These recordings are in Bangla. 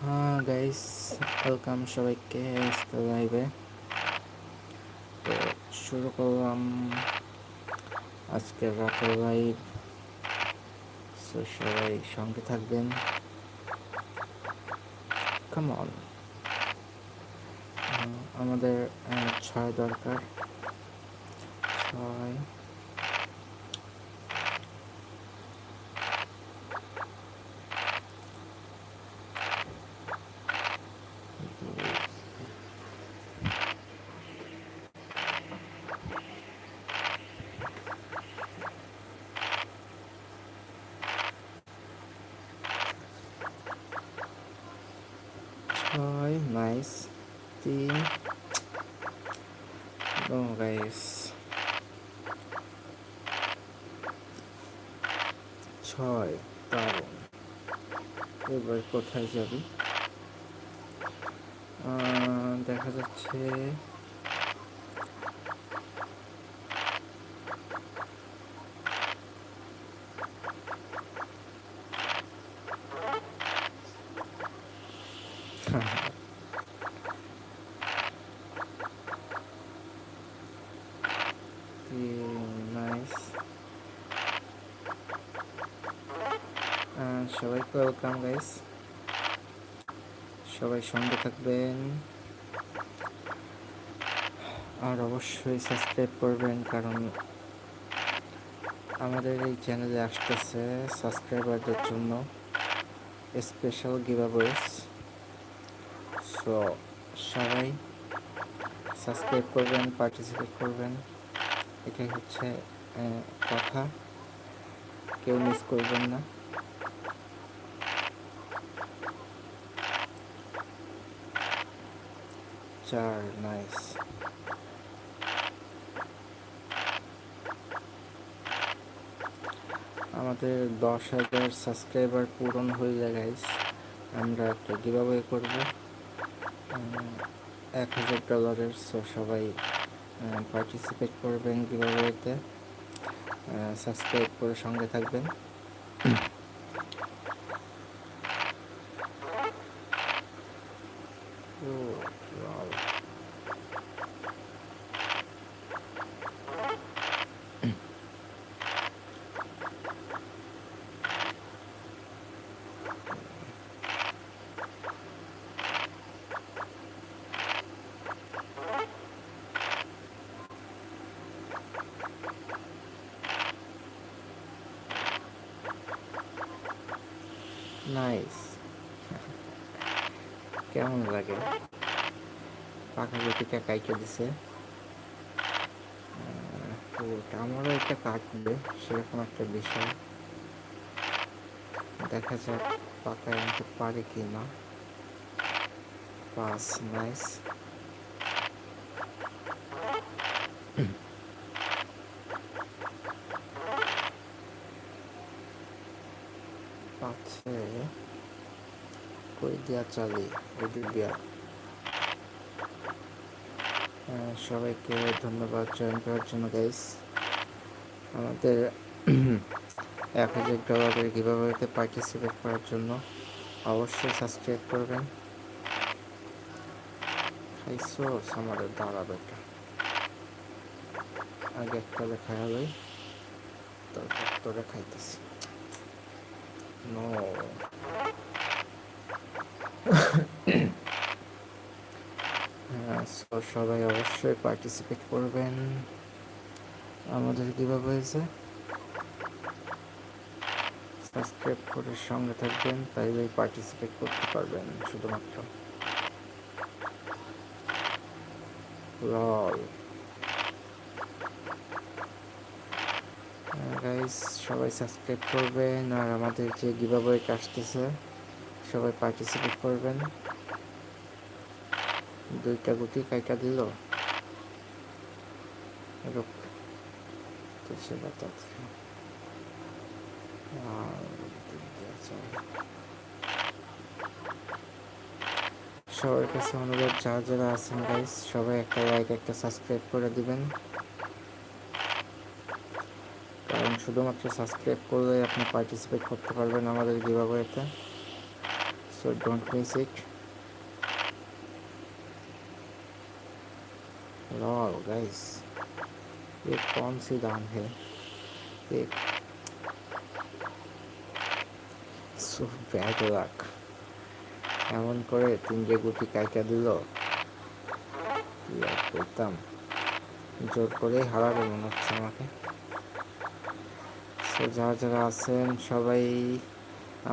হ্যাঁ গাইস ওয়েলকাম সবাইকে আজকে লাইভে তো শুরু করলাম আজকে রাতের লাইভ সো সবাই সঙ্গে থাকবেন। কেমন আমাদের ছয় দরকার। ছয়। ছয় নাইস তিন নো গাইস ছয় দারুণ এবার কোথায় যাবি দেখা যাচ্ছে নাইস সবাইকে ওয়েলকাম গাইস সবাই সঙ্গে থাকবেন। আর অবশ্যই সাবস্ক্রাইব করবেন, কারণ আমাদের এই চ্যানেলে আসতেছে সাবস্ক্রাইবারদের জন্য স্পেশাল গিভাওয়েস সো সবাই সাবস্ক্রাইব করবেন পার্টিসিপেট করবেন। এটাই হচ্ছে কথা। কেউ মিস করবেন না। চার নাইস আমাদের দশ হাজার সাবস্ক্রাইবার পূরণ হয়ে যায় গাইস আমরা একটা গিভাওয়ে করব। এক হাজার ডলারের সো সবাই পার্টিসিপেট করবেন গিভাওয়েতে সাবস্ক্রাইব করে সঙ্গে থাকবেন। নাইস কেমন লাগে? পাখা গতিটা কাইটে দিছে? আমারও এটা কাটবে, সেরকম একটা বিষয়। দেখা যাক পাকায় আনতে পারে কি না পাস নাইস কই দিয়া চালি আহ, সবাইকে ধন্যবাদ জয়েন করার জন্য গাইস আমাদের এক হাজার ডলারের গিভাওয়েতে পার্টিসিপেট করার জন্য অবশ্যই সাবস্ক্রাইব করবেন। খাইছো? আমাদের দাঁড়াবে এটা আগে একটা লেখা হবে তারপর তোরে খাইতেছি। নো সবাই অবশ্যই পার্টিসিপেট করবেন। আমাদের হয়েছে সাবস্ক্রাইব করে সঙ্গে থাকবেন পার্টিসিপেট করতে পারবেন শুধুমাত্র। লল গাইস সবাই সাবস্ক্রাইব করবেন, আর আমাদের যে গিভাবয়ে আসতেছে। সবাই পার্টিসিপেট করবেন। দুইটা গুটি কাইটা দিল। রুক, তো সে বাতাচ্ছে আর দিক দিয়ে চলে। সবার কাছে অনুরোধ, যারা যারা আছেন গাইস সবাই একটা লাইক একটা সাবস্ক্রাইব করে দিবেন। কারণ শুধুমাত্র সাবস্ক্রাইব করলে আপনি পার্টিসিপেট করতে পারবেন আমাদের গিভাওয়েতে so don't miss it lol guys ये कौन सी दान है एक সো ব্যাড লাক এমন করে তিনটে গুটি কাইটা দিল কি আর করতাম জোর করেই হারাবে মনে হচ্ছে আমাকে সো যারা যারা আছেন সবাই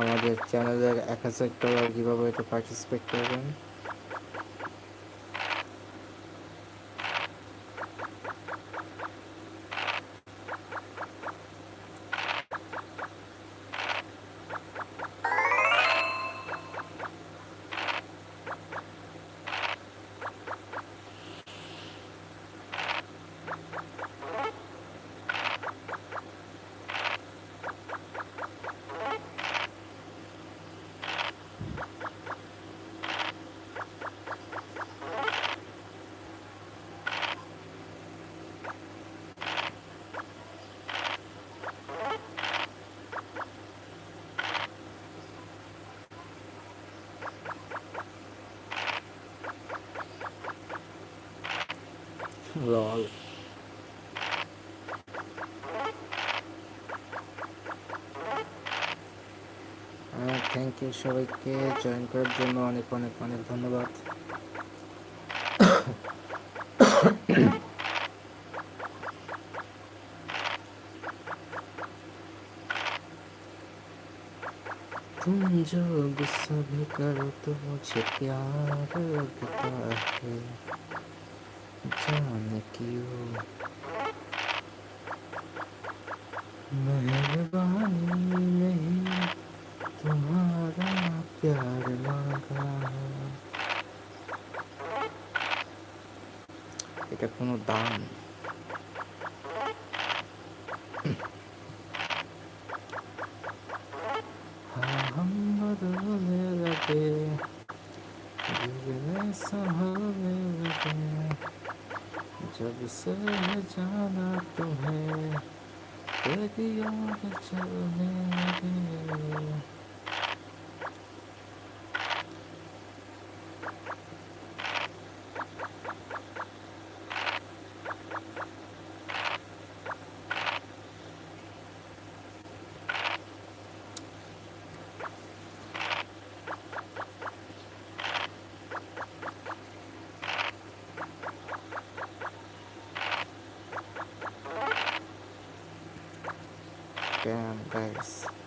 আমাদের চ্যানেলের এক হাজার ডলার কীভাবে এটা পার্টিসিপেট করবেন। লল থ্যাংক ইউ সবাইকে জয়েন করার জন্য অনেক অনেক অনেক ধন্যবাদ तुम जो गुस्सा भी करो तो मुझे प्यार लगता है जाने क्यों मेहरबानी नहीं तुम्हारा प्यार मांगा है এটা কোনো দান से जाना तुम्हें तेरी ओर चलने लगे। Okay, guys.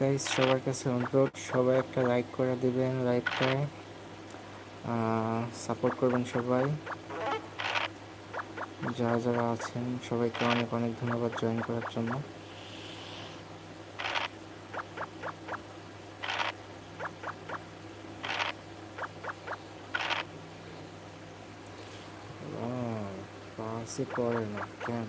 গাইস সবার কাছে অনুরোধ, সবাই একটা লাইক করে দিবেন লাইভটায় সাপোর্ট করবেন সবাই। যারা যারা আছেন, সবাইকে অনেক অনেক ধন্যবাদ জয়েন করার জন্য। পাসই করে না, কেন?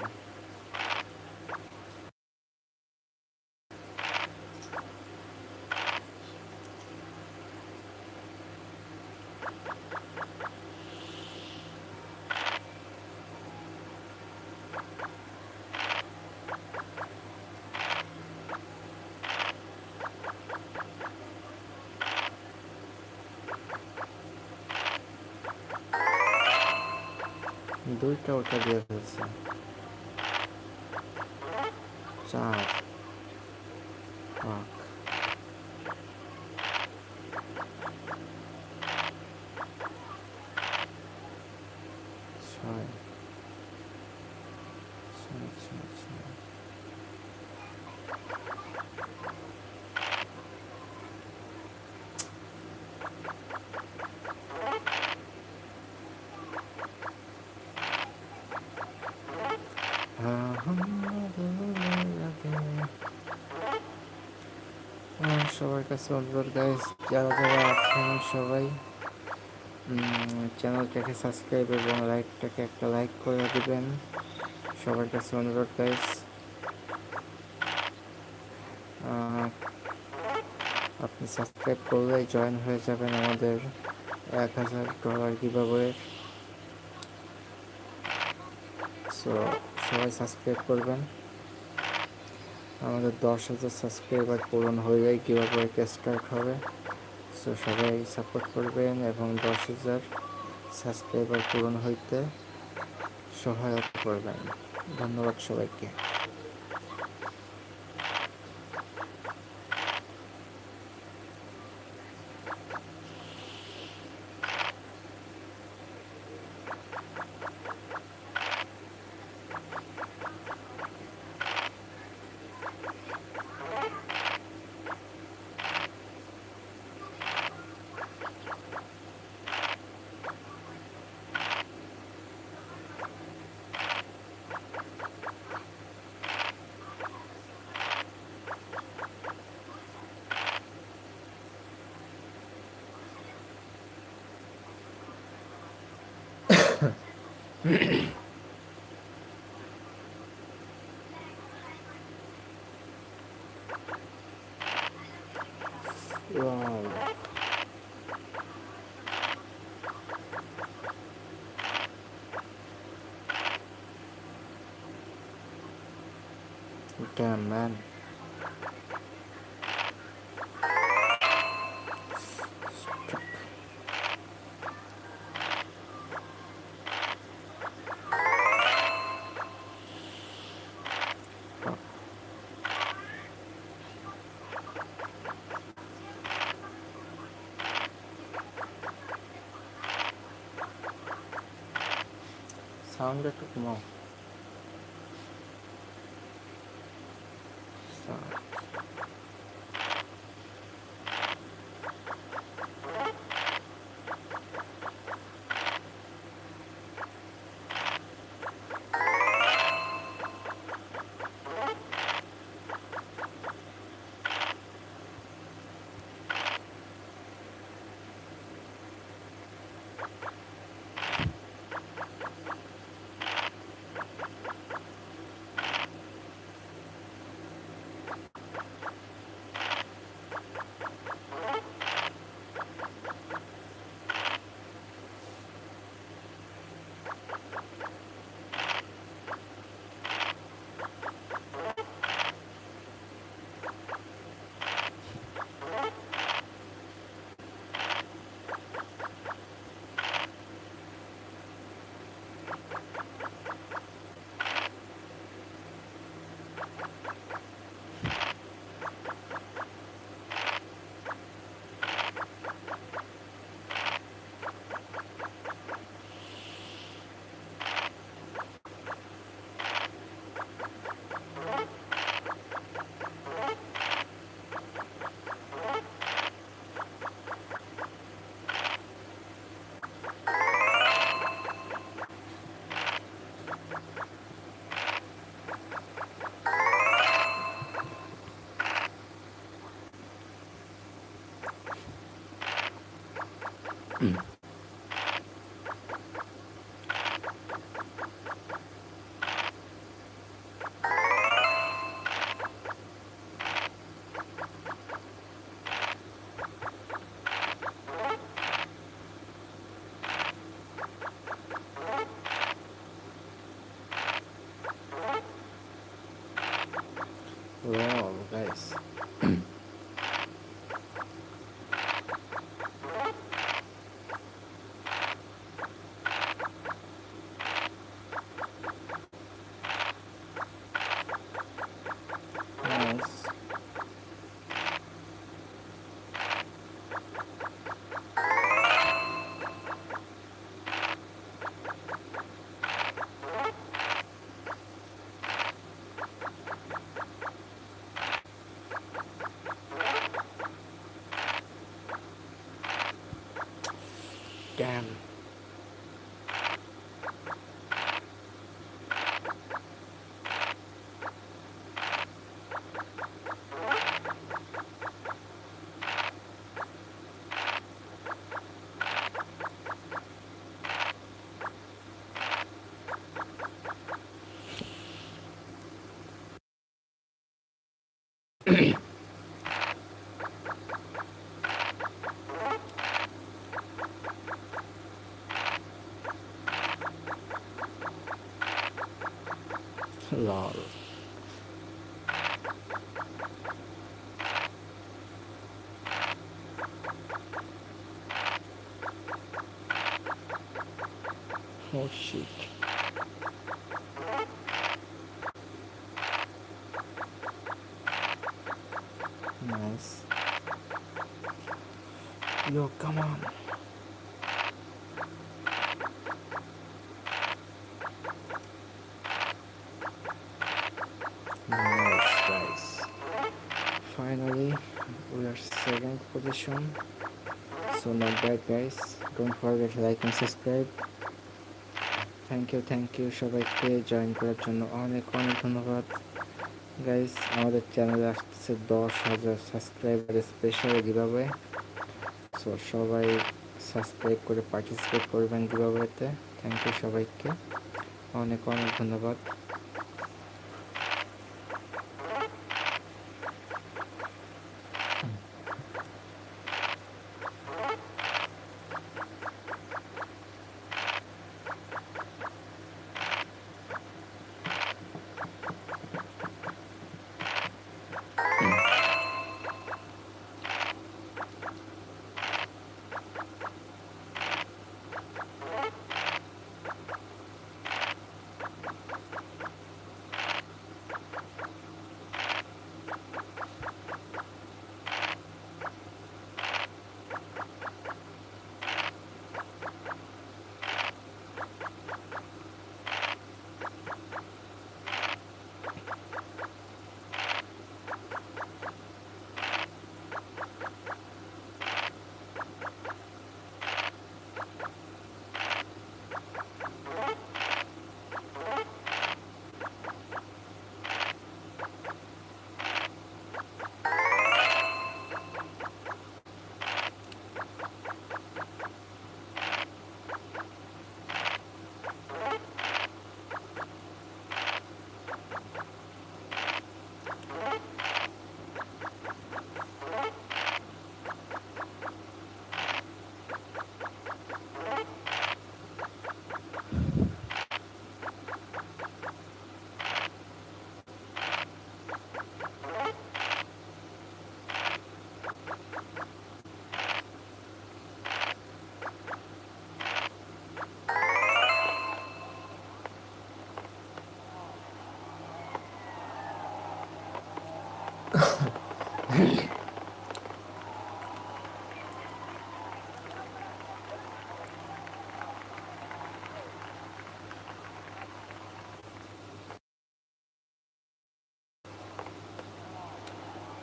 это алкоголица. Так. Так. কাছে অনুরোধ গাইস যারা যারা আছেন সবাই চ্যানেলটাকে সাবস্ক্রাইব এবং লাইকটাকে একটা লাইক করে দিবেন। সবার কাছে অনুরোধ গাইস আপনি সাবস্ক্রাইব করলে জয়েন হয়ে যাবেন আমাদের এক হাজার ডলার কীভাবে সো সবাই সাবস্ক্রাইব করবেন। আমাদের দশ হাজার সাবস্ক্রাইবার পূরণ হয়ে যায়, কীভাবে স্টার্ট হবে? সো সবাই সাপোর্ট করবেন এবং দশ হাজার সাবস্ক্রাইবার পূরণ হইতে সহায়তা করবেন। ধন্যবাদ সবাইকে। Yeah. 300万 wrong, guys. Damn. Lol oh shit. Nice. Yo come on we are second position. So not bad, guys. Don't forget like and subscribe. Thank you thank you সবাইকে জয়েন করার জন্য অনেক অনেক ধন্যবাদ গাইস আমাদের চ্যানেলে আসতেছে দশ হাজার সাবস্ক্রাইবার স্পেশাল গিভাওয়ে সো সবাই সাবস্ক্রাইব করে পার্টিসিপেট করবেন গিভাওয়েতে থ্যাংক ইউ সবাইকে অনেক অনেক ধন্যবাদ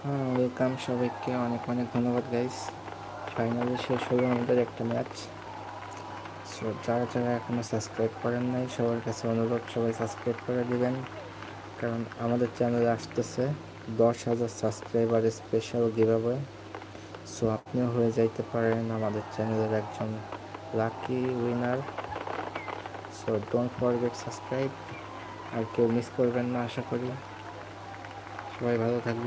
হ্যাঁ ওয়েলকাম সবাইকে। অনেক অনেক ধন্যবাদ গাইস ফাইনালি শেষ হলো আমাদের একটা ম্যাচ সো যারা যারা এখনও সাবস্ক্রাইব করেন নাই, সবার কাছে অনুরোধ, সবাই সাবস্ক্রাইব করে দিবেন। কারণ আমাদের চ্যানেলে আসতেছে দশ হাজার সাবস্ক্রাইবার স্পেশাল গিভাবে সো আপনিও হয়ে যাইতে পারেন আমাদের চ্যানেলের একজন lucky winner so don't forget subscribe আর কেউ মিস করবেন না, আশা করি। সবাই ভালো থাকবে